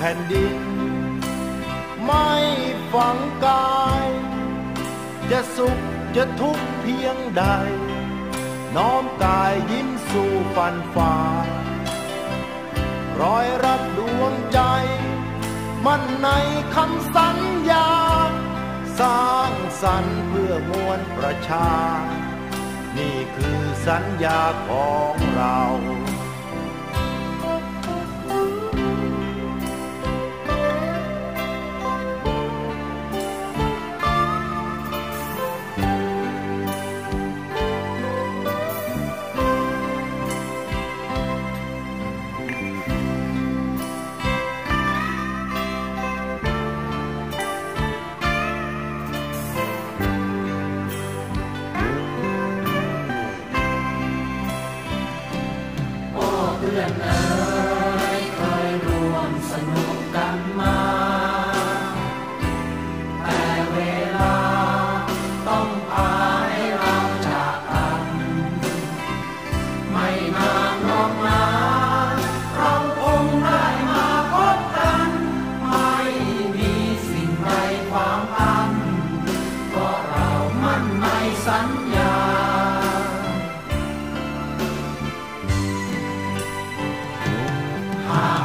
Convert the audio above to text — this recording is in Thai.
แผ่นดิน ไม่ฝังกาย จะสุขจะทุกข์เพียงใด น้อมกายยิ้มสู่ฟันฝ่ารอยรัดดวงใจ มันในคำสัญญา สร้างสรรค์เพื่อมวลประชา นี่คือสัญญาของเรา the night. Amen.